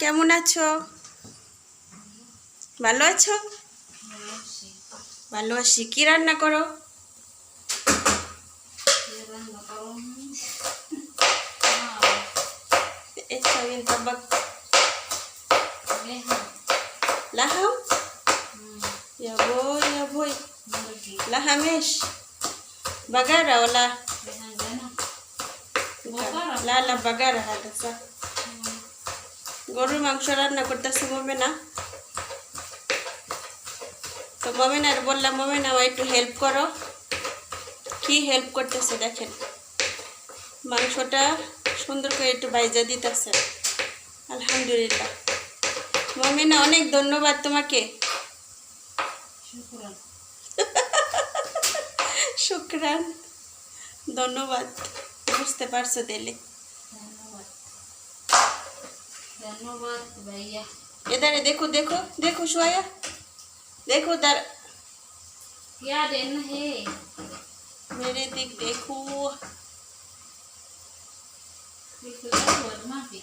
কেমন আছো ভালো আছো ভালো আছি কি রান্না করো লাহাম ya voy, ya voy. La hamish. Bagara. Wala. La la bagara hada. গরুর মাংস রান্না করতেছে মমেনা। তো মমেনার বললাম মমেনা আমার একটু হেল্প করো। কি হেল্প করতেছে দেখেন। মাংসটা সুন্দর করে একটু বাইজা দিতেছে। আলহামদুলিল্লাহ। মমিনা অনেক ধন্যবাদ তোমাকে। শুক্রান। ধন্যবাদ। বুঝতে পারছ দিলে ধন্যবাদ ভাইয়া এদারে দেখো দেখো দেখো সোয়া দেখো তার क्या देना है मेरे दिख देखो बिल्कुल बहुत माफी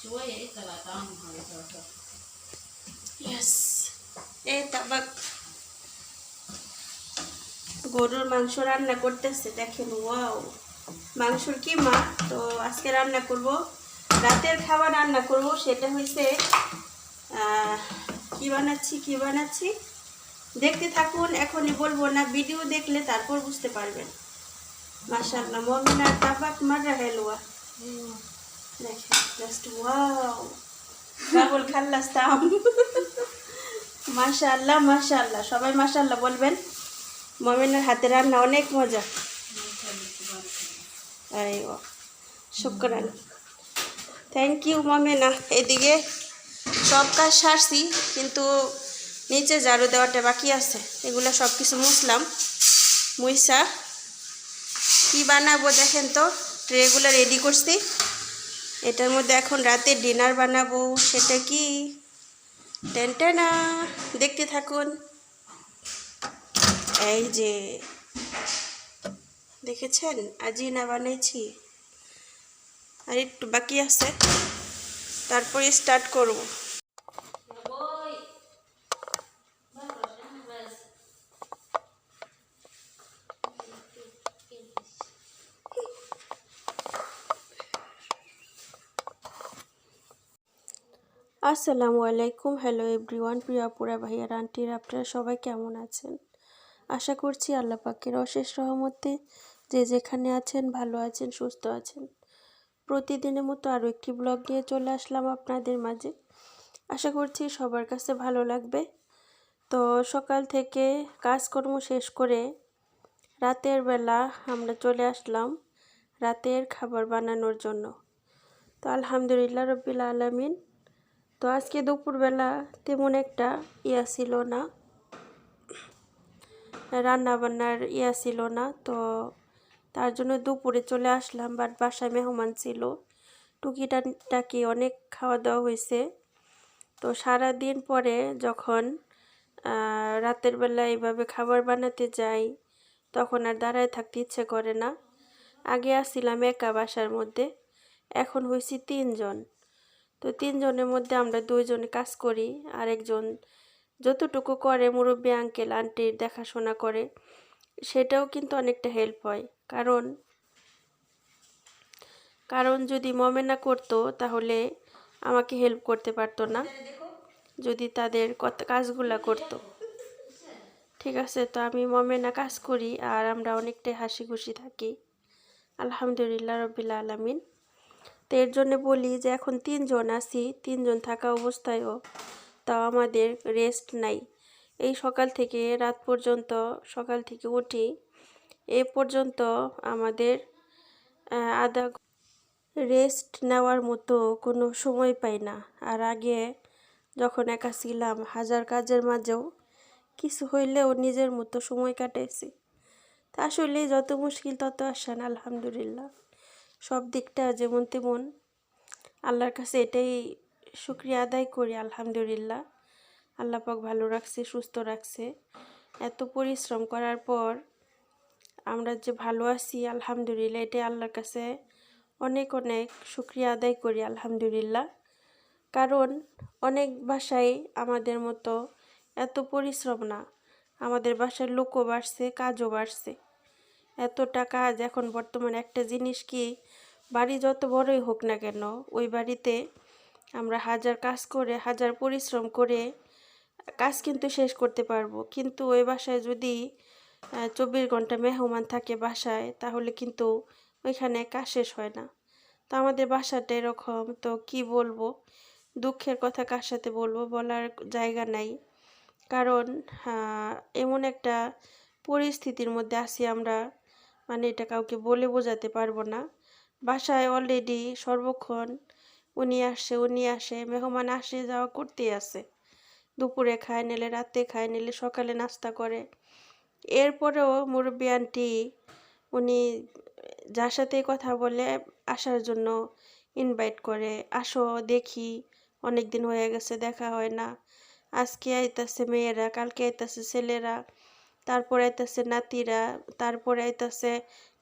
Suaya ito lah tahu hal itu. Yes এই তাবাক গরুর মাংস রান্না করতেছে দেখেন ওয়াও মাংসর কি মা তো আজকে রান্না করব, রাতের খাবার রান্না করব, সেটা হয়েছে কি বানাচ্ছি কি বানাচ্ছি? দেখতে থাকুন, এখনই বলব না, ভিডিও দেখলে তারপর বুঝতে পারবেন। মাশাআল্লাহ মমিনার তাবাক মারা হেলুয়া দেখেন জাস্ট ওয়াও রাহুল খাল্লাস্তাম মাশাআল্লাহ মাশাআল্লাহ, সবাই মাশাআল্লাহ বলবেন। মমিনের হাতে রান্না অনেক মজা। শুক্রান থ্যাংক ইউ মমিনা এদিকে সব কাজ সারছি, কিন্তু নিচে ঝাড়ু দেওয়াটা বাকি আছে। এগুলো সব কিছু মুছলাম, মুইসা। কি বানাবো দেখেন তো ট্রেগুলো রেডি করছি। এটার মধ্যে এখন রাতে ডিনার বানাবো, সেটা কি? টেনটেনা, দেখতে থাকুন। এই যে দেখেছেন? আজই না বানিয়েছি আর, একটু বাকি আছে। তারপরে স্টার্ট করব. আসসালামু আলাইকুম। হ্যালো এভরিওয়ান প্রিয়া পুরা ভাইয়ার আন্টির আপনারা সবাই কেমন আছেন? আশা করছি আল্লাহ পাকের অশেষ রহমতে যে যেখানে আছেন, ভালো আছেন, সুস্থ আছেন। প্রতিদিনের মতো আরও একটি ব্লগ নিয়ে চলে আসলাম আপনাদের মাঝে। আশা করছি সবার কাছে ভালো লাগবে। তো সকাল থেকে কাজকর্ম শেষ করে রাতের বেলা আমরা চলে আসলাম রাতের খাবার বানানোর জন্য। তো আলহামদুলিল্লাহ রবিল আলমিন। তো আজকে দুপুরবেলা তেমন একটা ইয়া ছিল না। রান্না বান্নার ইয়া ছিল না। তো তার জন্য দুপুরে চলে আসলাম, বাট বাসায় মেহমান ছিল। টুকিটাকি অনেক খাওয়া দাওয়া হয়েছে। তো সারা দিন পরে যখন রাতের বেলা এইভাবে খাবার বানাতে যাই, তখন আর দাঁড়ায় থাকতে ইচ্ছে করে না। আগে আসছিলাম একা বাসার মধ্যে, এখন হয়েছি তিনজন। তো তিনজনের মধ্যে আমরা দুইজনে কাজ করি আর একজন যতটুকু করে মুরব্বী আঙ্কেল, আন্টির দেখাশোনা করে। সেটাও কিন্তু অনেকটা হেল্প হয়। কারণ কারণ যদি মমেনা করতো, তাহলে আমাকে হেল্প করতে পারতো না। যদি তাদের কত, কাজগুলা করতো। ঠিক আছে, তো আমি মমেনা কাজ করি, আর আমরা অনেকটাই হাসি খুশি থাকি। আলহামদুলিল্লাহ রবিল আলমিন। তো এর জন্য বলি যে, এখন তিনজন আছি, তিনজন থাকা অবস্থায়ও তাও আমাদের রেস্ট নাই। এই সকাল থেকে, রাত পর্যন্ত, সকাল থেকে উঠি। এ পর্যন্ত আমাদের আধা রেস্ট নেওয়ার মতো কোনো সময় পাই না। আর আগে যখন একা ছিলাম, হাজার কাজের মাঝেও কিছু হইলেও নিজের মতো সময় কাটাইছি। তা আসলে যত মুশকিল তত আসান, আলহামদুলিল্লাহ। সব দিকটা যেমন তেমন। আল্লাহর কাছে এটাই শুক্রিয়া আদায় করি, আলহামদুলিল্লাহ। আল্লাহ পাক ভালো রাখছে, সুস্থ রাখছে। এত পরিশ্রম করার পর আমরা যে ভালো আছি, আলহামদুলিল্লাহ এটা আল্লাহর কাছে অনেক অনেক শুক্রিয়া আদায় করি, আলহামদুলিল্লাহ। কারণ অনেক বাসায় আমাদের মতো এত পরিশ্রম না। আমাদের বাসায় লোকও বাড়ছে, কাজও বাড়ছে। এতটা কাজ এখন বর্তমানে একটা জিনিস কি, বাড়ি যত বড়ই হোক না কেন, ওই বাড়িতে আমরা হাজার কাজ করে, হাজার পরিশ্রম করে কাজ কিন্তু শেষ করতে পারব। কিন্তু ওই বাসায় যদি চব্বিশ ঘণ্টা মেহমান থাকে বাসায়, তাহলে কিন্তু ওইখানে কাজ শেষ হয় না। তো আমাদের বাসাটা এরকম, তো কি বলব? দুঃখের কথা কার সাথে বলব বলার জায়গা নাই। কারণ এমন একটা পরিস্থিতির মধ্যে আছি আমরা মানে এটা কাউকে বলে বোঝাতে পারব না। বাসায় অলরেডি সর্বক্ষণ উনি আসে উনি আসে, মেহমান আসে, যাওয়া করতেই আছে দুপুরে খায় নিলে, রাতে খায় নিলে, সকালে নাস্তা করে। এরপরেও মুরব্বী আন্টি, উনি যার সাথে কথা বলে আসার জন্য ইনভাইট করে, আসো, দেখি অনেক দিন হয়ে গেছে, দেখা হয় না। আজকে আইতাছে মেয়েরা, কালকে আইতাছে ছেলেরা, তারপরে আইতাছে নাতিরা, তারপরে আইতাছে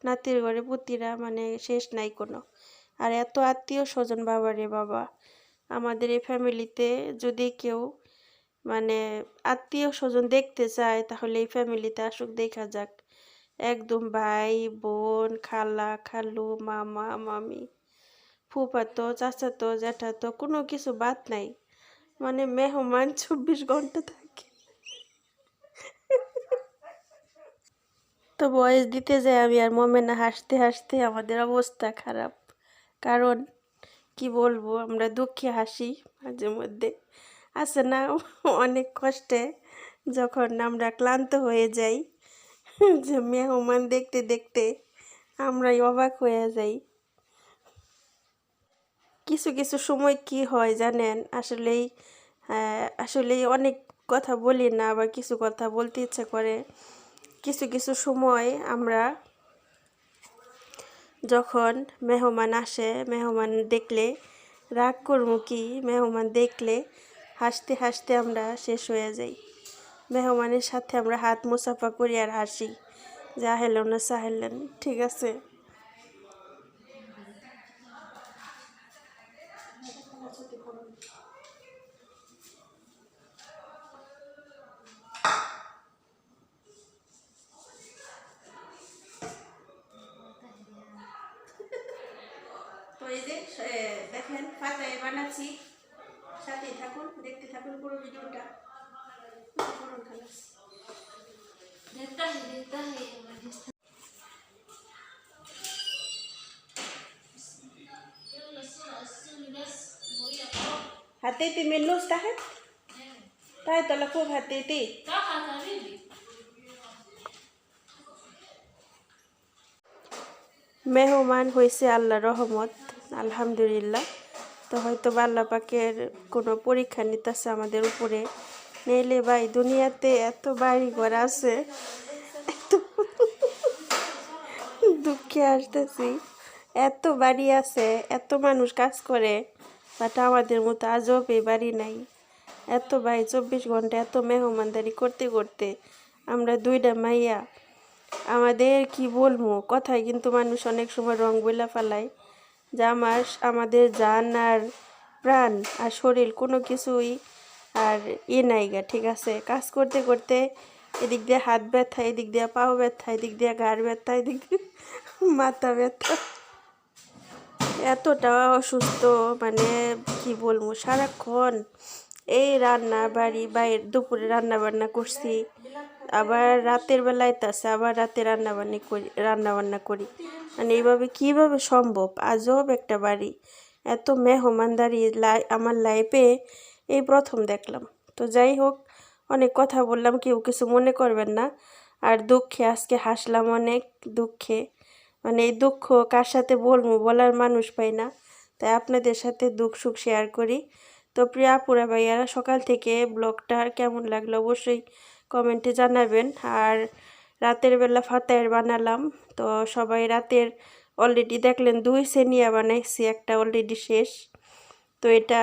নাতির ঘরে পুতিরা মানে শেষ নাই কোনো। আর এত আত্মীয় স্বজন বাবারে বাবা, আমাদের এই ফ্যামিলিতে যদি কেউ মানে আত্মীয় স্বজন দেখতে চায়, তাহলে এই ফ্যামিলিতে আসুক, দেখা যাক। একদম ভাই, বোন, খালা, খালু, মামা, মামি ফুফাতো চাচাতো জ্যাঠাতো কোনো কিছু বাদ নাই। মানে মেহমান চব্বিশ ঘণ্টা থাকে। তো বয়স দিতে যাই আমি আর মমেনা হাসতে হাসতে আমাদের অবস্থা খারাপ। কারণ কি বলব, আমরা দুঃখে হাসি মাঝে মধ্যে। আছে না অনেক কষ্টে যখন আমরা ক্লান্ত হয়ে যাই, যে মেহমান দেখতে দেখতে আমরাই অবাক হয়ে যাই। কিছু কিছু সময় কি হয় জানেন? আসলেই আসলেই অনেক কথা বলি না, আবার কিছু কথা বলতে ইচ্ছা করে। কিছু কিছু সময় আমরা যখন মেহমান আসে, মেহমান দেখলে রাগ করব কি? মেহমান দেখলে হাসতে হাসতে আমরা শেষ হয়ে যাই। মেহমানের সাথে আমরা হাত মুসাফা করি আর হাসি। যা হেলো না সাহেলেন ঠিক আছে? দেখেন, পাতায় বানাচ্ছি সাথেই থাকুন দেখতে থাকুন পুরো ভিডিওটা করুন খালাস Hati-hati minus tahat. Tahat talaga hati-hati. মেহমান হয়েছে আল্লাহ রহমত আলহামদুলিল্লাহ তো হয়তো বা আল্লাহ পাকের কোনো পরীক্ষা নিতেছে আমাদের উপরে নেইলে ভাই দুনিয়াতে এত বাড়ি ঘর আছে দুঃখে আসতেছি। এত বাড়ি আছে, এত মানুষ কাজ করে, বাট আমাদের মতো আজব এই বাড়ি নাই। এত ভাই, চব্বিশ ঘণ্টা এত মেহমানদারি করতে করতে আমরা দুইটা মাইয়া। আমাদের কি বলব? কথায় কিন্তু মানুষ অনেক সময় রং বইলা ফেলায়। যে আমার, আমাদের জান আর প্রাণ আর শরীর কোনো কিছুই আর ই নাই গা, ঠিক আছে? কাজ করতে করতে এদিক দিয়ে হাত ব্যথা, এদিক দিয়ে পাও ব্যথা, এদিক দিয়ে ঘাড় ব্যথা, এদিক দিয়ে মাথা ব্যথা। এতটা অসুস্থ মানে কি বলব, সারাক্ষণ এই রান্না বাড়ি বাইরে দুপুরে রান্না বান্না করছি, আবার রাতের বেলায় তাছে আবার রাতে রান্না বান্না করি রান্না বান্না করি। মানে এইভাবে কীভাবে সম্ভব? আজব একটা বাড়ি। এত মেহমানদারি লাই, আমার লাইফে এই প্রথম দেখলাম। তো যাই হোক, অনেক কথা বললাম, কেউ কিছু মনে করবেন না। আর দুঃখে, আজকে হাসলাম অনেক দুঃখে। মানে এই দুঃখ কার সাথে বলব? বলার মানুষ পাই না। তাই আপনাদের সাথে দুঃখ, সুখ শেয়ার করি। তো প্রিয়া, আপুরা, ভাইয়ারা, সকাল থেকে ব্লগটা কেমন লাগল অবশ্যই কমেন্টে জানাবেন। আর রাতের বেলা ফাতায়ের বানালাম। তো সবাই রাতের অলরেডি দেখলেন, দুই সেনিয়া বানাইছি, একটা অলরেডি শেষ। তো এটা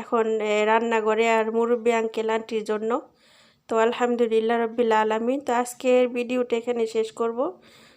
এখন রান্নাঘরে আর মুরব্বী আঙ্কেল আন্টির জন্য। তো আলহামদুলিল্লাহ রব্বিল আলমিন। তো আজকের ভিডিওটা এখানে শেষ করব।